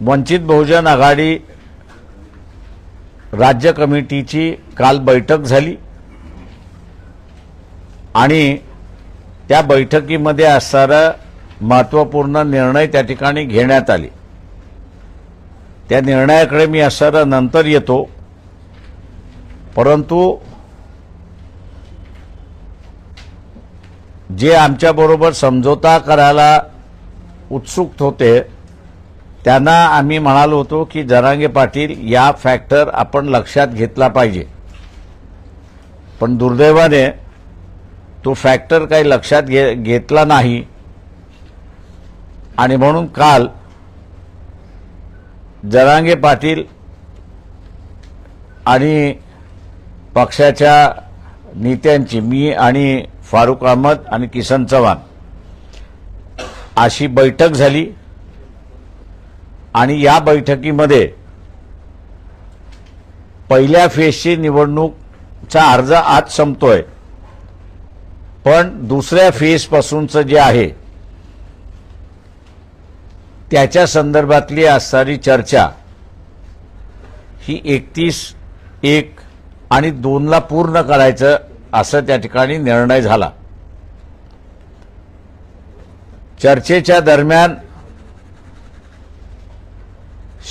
वंचित बहुजन आघाडी राज्य कमिटीची काल बैठक झाली. आणि त्या बैठकीमध्ये असणारा महत्त्वपूर्ण निर्णय त्या ठिकाणी घेण्यात आले. त्या निर्णयाकडे मी असणारा नंतर येतो. परंतु जे आमच्याबरोबर समझोता करायला उत्सुक होते त्यांना आम्ही म्हणालो होतो की जरांगे पाटील या फॅक्टर आपण लक्षात घेतला पाहिजे. पण दुर्दैवाने तो फॅक्टर काही लक्षात घे घेतला नाही. आणि म्हणून काल जरांगे पाटील आणि पक्षाच्या नेत्यांची मी आणि फारुख अहमद आणि किसन चव्हाण अशी बैठक झाली. आणि या बैठकीमध्ये पहिल्या फेजची निवडणूकचा अर्ज आज संपतोय. पण दुसऱ्या फेजपासूनचं जे आहे त्याच्या संदर्भातली असणारी चर्चा ही एकतीस एक आणि दोनला पूर्ण करायचं असं त्या ठिकाणी निर्णय झाला. चर्चेच्या दरम्यान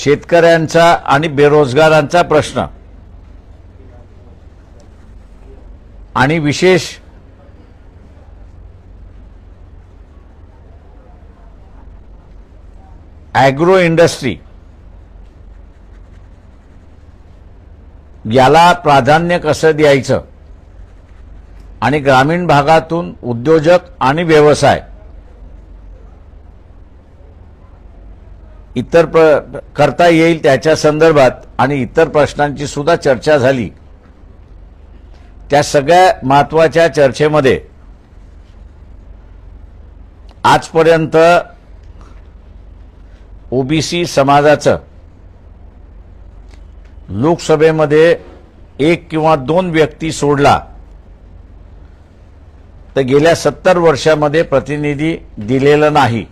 शेतकऱ्यांचा आणि बेरोजगारांचा प्रश्न. आणि विशेष ॲग्रो इंडस्ट्री. याला प्राधान्य कसं द्यायचं? आणि ग्रामीण भागातून उद्योजक आणि व्यवसाय. इतर प्र करता येईल त्याच्या संदर्भात आणि इतर प्रश्नांची सुद्धा चर्चा झाली. त्या सगळ्या महत्त्वाच्या चर्चेमध्ये आजपर्यंत ओबीसी समाजाचं लोकसभेमध्ये एक किंवा दोन व्यक्ती सोडला तर गेल्या सत्तर वर्षामध्ये प्रतिनिधी दिलेलं नाही.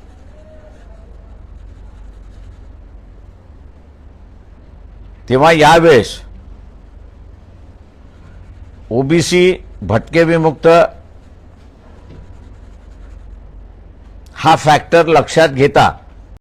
तेव्हा यावेळेस ओबीसी भटके विमुक्त हा फॅक्टर लक्षात घेता